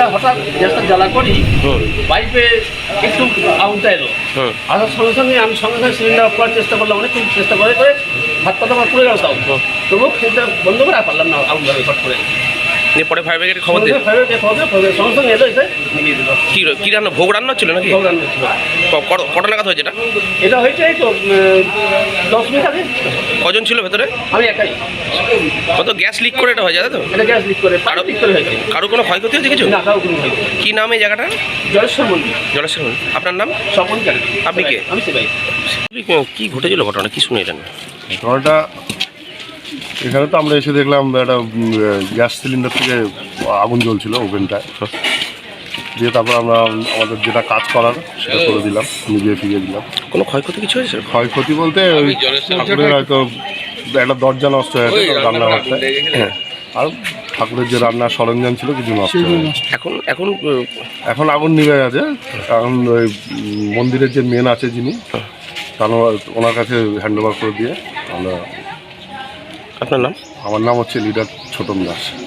গ্যাসটা হঠাৎ গ্যাসটা জ্বালা করি পাইপে একটু আগুনটা এলো। আসার সঙ্গে সঙ্গে আমি সঙ্গে সঙ্গে সিলিন্ডার অফ করার চেষ্টা করলাম অনেক চেষ্টা করে করে হাত পাতা আমার পড়ে গেল তাও তবুও সেটা বন্ধ করে পারলাম না ফট করে। দিয়ে পরে ফায়ার ব্রিগেডে খবর দিয়ে সঙ্গে সঙ্গে এলো এসে দিল কি কি রান্না ভোগ রান্না ছিল নাকি? ছিল। ক- কটা নাগাদ হয়েছে এটা? এটা হয়েছে এই তো উম, দশ মিনিট আগে। কজন ছিল ভেতরে? আমি একাই। কত গ্যাস লিক করে এটা হয়ে যায় তো? এটা গ্যাস লিক করে লিক করে হয়েছে। কারও কোনো ক্ষয়ক্ষতি হয়েছে কিছু? না কাউ কোনো হয়েছে কি নাম এই জায়গাটা জলেশ্বর মন্দির। জলেশ্বর মন্দির। আপনার নাম? স্বপন আপনি কে? আমি সেবাই। কি ঘটেছিল ঘটনা কি শুনে এটা ঘটনাটা এখানে তো আমরা এসে দেখলাম একটা গ্যাস সিলিন্ডার থেকে আগুন জ্বলছিল ওভেনটায়। দিয়ে তারপর আমরা আমাদের যেটা কাজ করার সেটা করে দিলাম নিজে ফিরিয়ে দিলাম। কোনো ক্ষয়ক্ষতি কিছু হয়েছে? ক্ষয়ক্ষতি বলতে ওই ঠাকুরের হয়তো একটা দরজা নষ্ট হয়ে গেছে রান্নাঘরটায় হ্যাঁ। আর ঠাকুরের যে রান্নার সরঞ্জাম ছিল কিছু নষ্ট হয়ে এখন এখন এখন আগুন নিভে গেছে। এখন ওই মন্দিরের যে মেন আছে যিনি তার ওনার কাছে হ্যান্ড ওভার করে দিয়ে আমরা আপনার নাম? আমার নাম হচ্ছে লিডার ছোটন দাস।